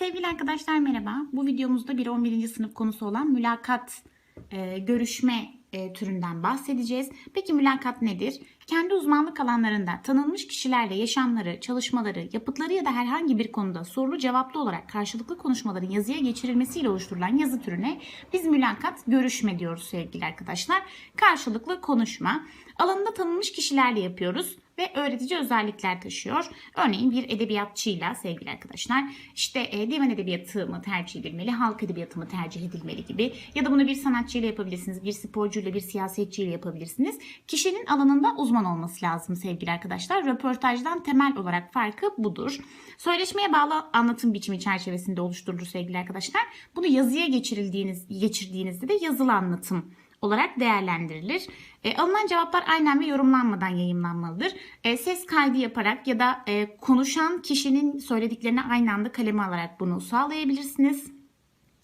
Sevgili arkadaşlar merhaba. Bu videomuzda bir 11. sınıf konusu olan mülakat e, görüşme e, türünden bahsedeceğiz. Peki mülakat nedir? Kendi uzmanlık alanlarında tanınmış kişilerle yaşamları, çalışmaları, yapıtları ya da herhangi bir konuda sorulu cevaplı olarak karşılıklı konuşmaların yazıya geçirilmesiyle oluşturulan yazı türüne biz mülakat görüşme diyoruz sevgili arkadaşlar. Karşılıklı konuşma. Alanında tanınmış kişilerle yapıyoruz ve öğretici özellikler taşıyor. Örneğin bir edebiyatçıyla sevgili arkadaşlar işte e, divan edebiyatı mı tercih edilmeli, halk edebiyatı mı tercih edilmeli gibi ya da bunu bir sanatçıyla yapabilirsiniz, bir sporcuyla, bir siyasetçiyle yapabilirsiniz. Kişinin alanında uzman olması lazım sevgili arkadaşlar. Röportajdan temel olarak farkı budur. Söyleşmeye bağlı anlatım biçimi çerçevesinde oluşturulur sevgili arkadaşlar. Bunu yazıya geçirildiğiniz, geçirdiğinizde de yazılı anlatım olarak değerlendirilir. E, alınan cevaplar aynen ve yorumlanmadan yayınlanmalıdır. E, ses kaydı yaparak ya da e, konuşan kişinin söylediklerini aynı anda kaleme alarak bunu sağlayabilirsiniz.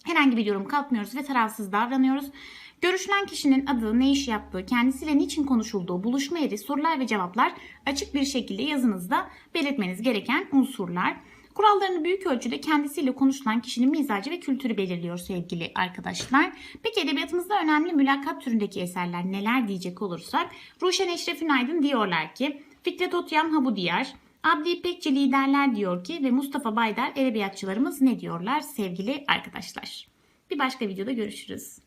Herhangi bir yorum katmıyoruz ve tarafsız davranıyoruz. Görüşülen kişinin adı, ne iş yaptığı, kendisiyle niçin konuşulduğu, buluşma yeri, sorular ve cevaplar açık bir şekilde yazınızda belirtmeniz gereken unsurlar. Kurallarını büyük ölçüde kendisiyle konuşulan kişinin mizacı ve kültürü belirliyor sevgili arkadaşlar. Peki edebiyatımızda önemli mülakat türündeki eserler neler diyecek olursak Ruşen Eşrefin Aydın diyorlar ki Fikret Otyam ha diyar, Abdi İpekçi liderler diyor ki ve Mustafa Baydar edebiyatçılarımız ne diyorlar sevgili arkadaşlar. Bir başka videoda görüşürüz.